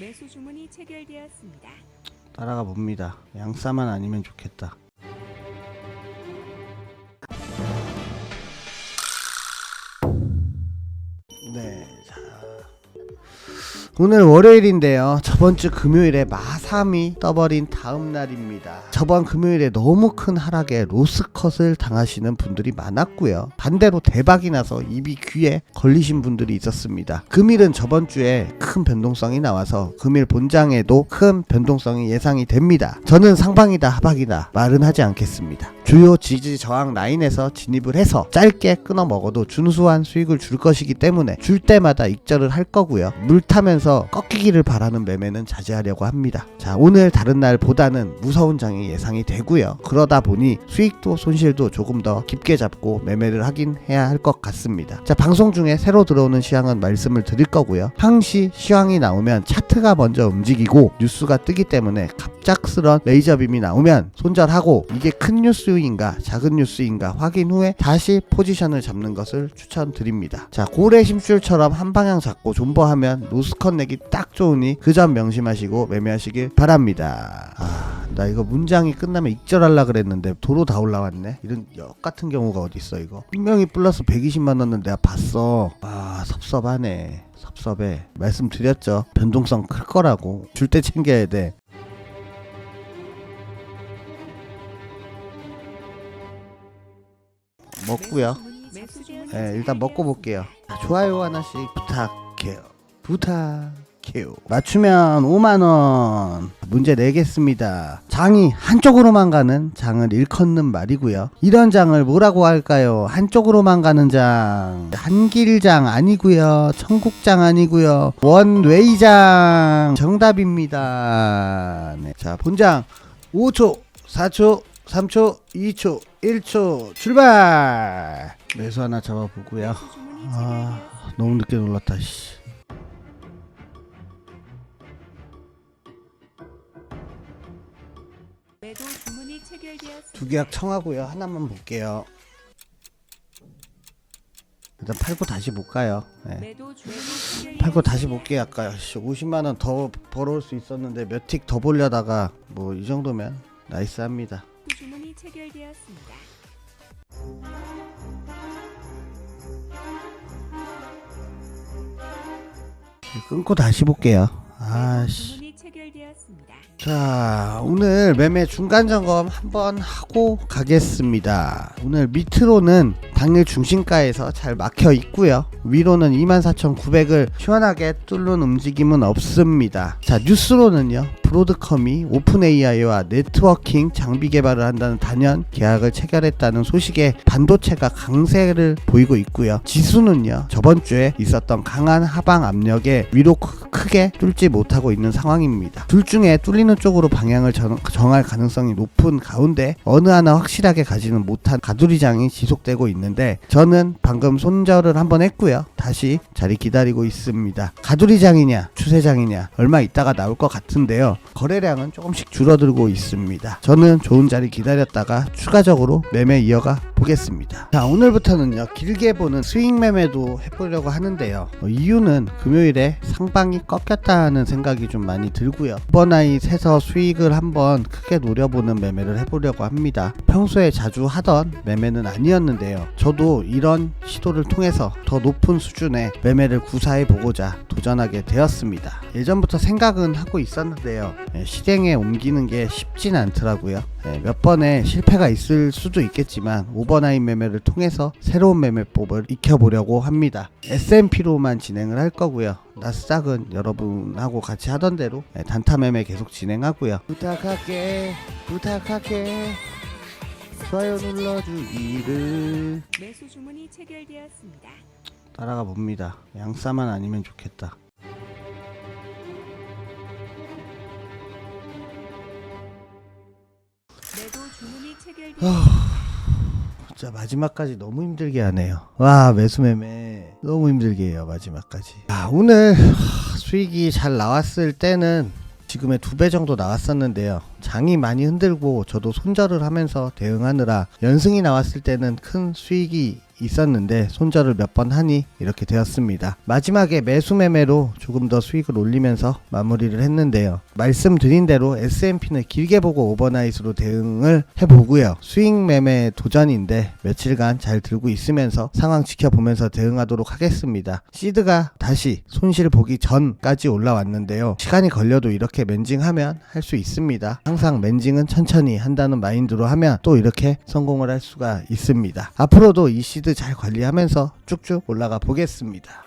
매수 주문이 체결되었습니다. 따라가 봅니다. 양싸만 아니면 좋겠다. 네, 자. 오늘 월요일인데요. 저번 주 금요일에 마삼이 떠버린 다음 날입니다. 저번 금요일에 너무 큰 하락에 로스컷을 당하시는 분들이 많았고요. 반대로 대박이 나서 입이 귀에 걸리신 분들이 있었습니다. 금일은 저번 주에 큰 변동성이 나와서 금일 본장에도 큰 변동성이 예상이 됩니다. 저는 상방이다 하박이다 말은 하지 않겠습니다. 주요 지지 저항 라인에서 진입을 해서 짧게 끊어 먹어도 준수한 수익을 줄 것이기 때문에 줄 때마다 익절을 할 거고요. 물 타면서 꺾이기를 바라는 매매는 자제하려고 합니다. 자, 오늘 다른 날보다는 무서운 장이 예상이 되고요. 그러다 보니 수익도 손실도 조금 더 깊게 잡고 매매를 하긴 해야 할 것 같습니다. 자, 방송 중에 새로 들어오는 시황은 말씀을 드릴 거고요. 항시 시황이 나오면 차트가 먼저 움직이고 뉴스가 뜨기 때문에 갑 작스런 레이저빔이 나오면 손절하고 이게 큰 뉴스인가 작은 뉴스인가 확인 후에 다시 포지션을 잡는 것을 추천드립니다. 자, 고래 심줄처럼 한 방향 잡고 존버하면 로스컷 내기 딱 좋으니 그 점 명심하시고 매매하시길 바랍니다. 아, 나 이거 문장이 끝나면 익절하려 그랬는데 도로 다 올라왔네. 이런 역 같은 경우가 어디 있어 이거? 분명히 플러스 120만 원은 내가 봤어. 아, 섭섭하네. 섭섭해. 말씀드렸죠. 변동성 클 거라고. 줄 때 챙겨야 돼. 먹고요. 네, 일단 먹고 볼게요. 자, 좋아요 하나씩 부탁해요. 부탁해요. 맞추면 5만 원. 문제 내겠습니다. 장이 한쪽으로만 가는 장을 일컫는 말이고요. 이런 장을 뭐라고 할까요? 한쪽으로만 가는 장. 한길장 아니고요. 청국장 아니고요. 원웨이장 정답입니다. 네. 자, 본장 5초, 4초, 3초, 2초, 1초 출발. 매수 하나 잡아보고요. 아. 너무 늦게 놀랐다. 씨. 두 계약 청하고요. 하나만 볼게요. 일단 팔고 다시 못 가요. 네. 팔고 다시 볼게요. 아까 50만 원 더 벌어올 수 있었는데 몇 틱 더 벌려다가 뭐 이 정도면 나이스합니다. 체결되었습니다. 끊고 다시 볼게요. 아씨. 자, 오늘 매매 중간 점검 한번 하고 가겠습니다. 오늘 밑으로는 당일 중심가에서 잘 막혀 있고요. 위로는 24,900을 시원하게 뚫는 움직임은 없습니다. 자, 뉴스로는요. 브로드컴이 오픈 AI와 네트워킹 장비 개발을 한다는 단연 계약을 체결했다는 소식에 반도체가 강세를 보이고 있고요. 지수는요. 저번 주에 있었던 강한 하방 압력에 위로 크- 크게 뚫지 못하고 있는 상황입니다. 둘 중에 뚫리는 쪽으로 방향을 정, 정할 가능성이 높은 가운데 어느 하나 확실하게 가지는 못한 가두리장이 지속되고 있는데 저는 방금 손절을 한번 했고요. 다시 자리 기다리고 있습니다. 가두리장이냐 추세장이냐 얼마 있다가 나올 것 같은데요. 거래량은 조금씩 줄어들고 있습니다. 저는 좋은 자리 기다렸다가 추가적으로 매매 이어가 보겠습니다. 자 오늘부터는요 길게 보는 스윙 매매도 해보려고 하는데요. 어, 이유는 금요일에 상방이 꺾였다는 생각이 좀 많이 들고요. 이번 아이 세서 수익을 한번 크게 노려보는 매매를 해보려고 합니다. 평소에 자주 하던 매매는 아니었는데요. 저도 이런 시도를 통해서 더 높은 수준의 매매를 구사해 보고자 도전하게 되었습니다. 예전부터 생각은 하고 있었는데요. 예, 실행에 옮기는 게 쉽진 않더라고요. 예, 몇 번의 실패가 있을 수도 있겠지만 오버나인 매매를 통해서 새로운 매매법을 익혀보려고 합니다. S&P로만 진행을 할 거고요. 나스닥은 여러분하고 같이 하던 대로 예, 단타 매매 계속 진행하고요. 부탁할게, 부탁할게. 좋아요 눌러주기를 매수 주문이 체결되었습니다. 따라가 봅니다. 양싸만 아니면 좋겠다. 매도 주문이 체결되었습니다. 진짜 마지막까지 너무 힘들게 하네요. 와 매수 매매 너무 힘들게 해요 마지막까지. 아 오늘 하, 수익이 잘 나왔을 때는 지금의 두 배 정도 나왔었는데요. 장이 많이 흔들고 저도 손절을 하면서 대응하느라 연승이 나왔을 때는 큰 수익이 있었는데 손절을 몇 번 하니 이렇게 되었습니다. 마지막에 매수 매매로 조금 더 수익을 올리면서 마무리를 했는데요. 말씀드린 대로 S&P는 길게 보고 오버나잇으로 대응을 해보고요. 수익 매매 도전인데 며칠간 잘 들고 있으면서 상황 지켜보면서 대응하도록 하겠습니다. 시드가 다시 손실 보기 전까지 올라왔는데요. 시간이 걸려도 이렇게 멘징하면 할 수 있습니다. 항상 멘징은 천천히 한다는 마인드로 하면 또 이렇게 성공을 할 수가 있습니다. 앞으로도 이 시드 잘 관리하면서 쭉쭉 올라가 보겠습니다.